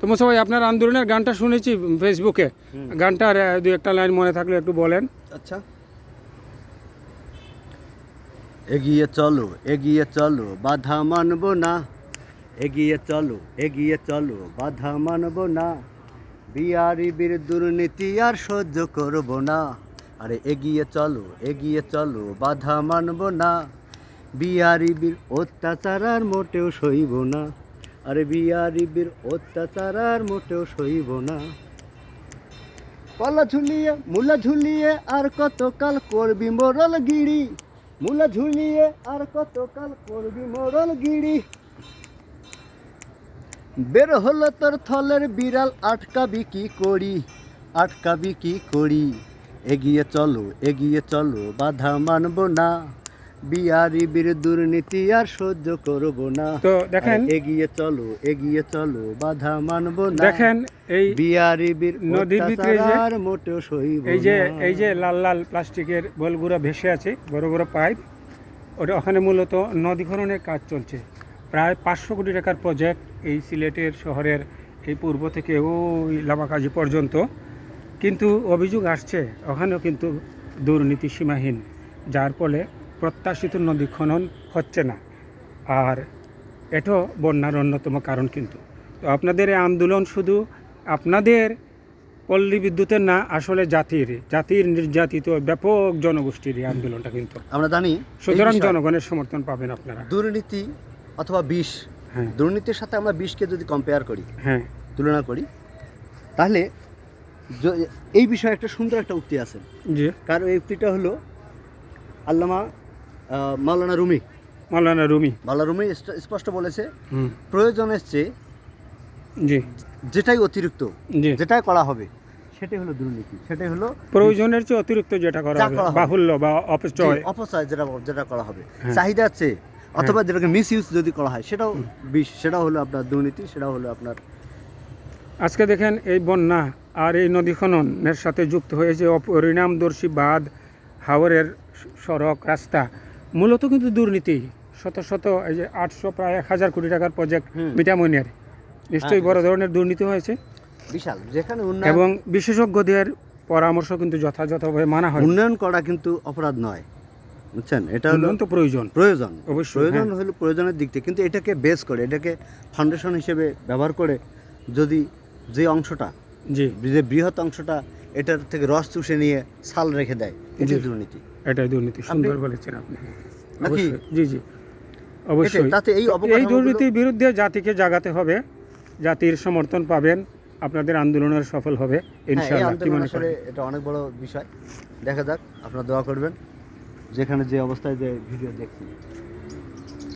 তো মোসা ভাই আপনার আন্দোলনের গানটা শুনেছি ফেসবুকে। গানটার দু একটা লাইন মনে থাকলে একটু বলেন। আচ্ছা। এগিয়ে চলো এগিয়ে চলো বাধা মানব না। এগিয়ে চলো এগিয়ে চলো বাধা মানব না। বিআরবির দুর্নীতি আর সহ্য করব না। আরে এগিয়ে চলো এগিয়ে চলো বাধা মানব না। বিআরবির অত্যাচার আর মোটেও সইব না। আরে বিআরবির অত্যাচার আর মোটেও সইব না। কলা ঝুলিয়ে, মুলা ঝুলিয়ে আর কতকাল করবি মোরল গিড়ি মুলা ঝুলিয়ে আর কতকাল করবি মোরল গিড়ি বের হলো তোর থলের বিড়াল, আটকাবি কি করি? আটকাবি কি করি? এগিয়ে চলো এগিয়ে চলো, বাধা মানব না। বিআরবির দুর্নীতি আর সহ্য করব না। তো দেখেন এগিয়ে চলো এগিয়ে চলো বাধা মানব না। দেখেন এই বিআরবির নদীর ভিতরে যে- অত্যাচার মোটেও সইব এই যে এই যে লাল লাল প্লাস্টিকের বলগুলো ভেসে আছে বড় বড় পাইপ ওটা ওখানে মূলত নদী খননের কাজ চলছে। প্রায় পাঁচশো কোটি টাকার প্রজেক্ট এই সিলেটের শহরের এই পূর্ব থেকে ওই লামাকাজি পর্যন্ত। কিন্তু অভিযোগ আসছে ওখানেও কিন্তু দুর্নীতি সীমাহীন। যার ফলে প্রত্যাশিত নদী খনন হচ্ছে না। আর এটাও বন্যার অন্যতম কারণ কিন্তু। তো আপনাদের এই আন্দোলন শুধু আপনাদের পল্লী বিদ্যুতের না আসলে জাতির জাতির নির্যাতিত ব্যাপক জনগোষ্ঠীর এই আন্দোলনটা কিন্তু। আমরা জানি সুতরাং জনগণের সমর্থন পাবেন আপনারা। দুর্নীতি অথবা বিষ হ্যাঁ। দুর্নীতির সাথে আমরা বিষকে যদি কম্পেয়ার করি হ্যাঁ। তুলনা করি তাহলে এই বিষয়ে একটা সুন্দর একটা উক্তি আছে। জি। কারণ এই উক্তিটা হলো আল্লামা মাওলানা রুমি। মাওলানা রুমি। মাওলানা রুমি স্পষ্ট বলেছে প্রয়োজনের চেয়ে জি। যেটাই অতিরিক্ত যেটাই করা হবে সেটাই হলো দুর্নীতি সেটাই হলো প্রয়োজনের চেয়ে অতিরিক্ত যেটা করা হবে বাহুল্য বা অপচয়। অপচয় যেটা যেটা করা হবে। হ্যাঁ। চাহিদার চেয়ে অথবা যেটাকে মিস ইউজ যদি করা হয় সেটাও বিষ সেটাও হলো আপনার দুর্নীতি সেটাও হলো আপনার আজকে দেখেন এই বন্যা আর এই নদী খননের সাথে যুক্ত হয়েছে অপরিণামদর্শী বাঁধ হাওরের সড়ক রাস্তা। মূলত কিন্তু দুর্নীতি। শত শত এই যে আটশো প্রায় এক হাজার কোটি টাকার প্রজেক্ট। মিটামনিয়ার নিশ্চয়ই হ্যাঁ, বড় ধরনের দুর্নীতি হয়েছে। বিশাল। যেখানে এবং বিশেষজ্ঞদের পরামর্শ কিন্তু যথাযথভাবে মানা হয়। উন্নয়ন করা কিন্তু অপরাধ নয়। বুঝছেন? এটা হলো তো প্রয়োজন। প্রয়োজন। অবশ্যই, প্রয়োজন হ্যাঁ। হলো প্রয়োজনের দিক থেকে কিন্তু এটাকে বেস করে এটাকে ফাউন্ডেশন হিসেবে ব্যবহার করে যদি যে অংশটা জি। যে বৃহৎ অংশটা এটার থেকে রস চুষে নিয়ে সাল রেখে দেয় এটি দুর্নীতি। এটাই দুর্নীতি সুন্দর বলেছেন আপনি। অবশ্যই। জি জি। অবশ্যই। এই দুর্নীতির বিরুদ্ধে জাতিকে জাগাতে হবে জাতির সমর্থন পাবেন আপনাদের আন্দোলনের সফল হবে হ্যাঁ, ইনশাআল্লাহ। কি মনে করেন? এটা অনেক বড় বিষয়। দেখা যাক আপনারা দোয়া করবেন যেখানে যে অবস্থায় যে ভিডিও দেখছি।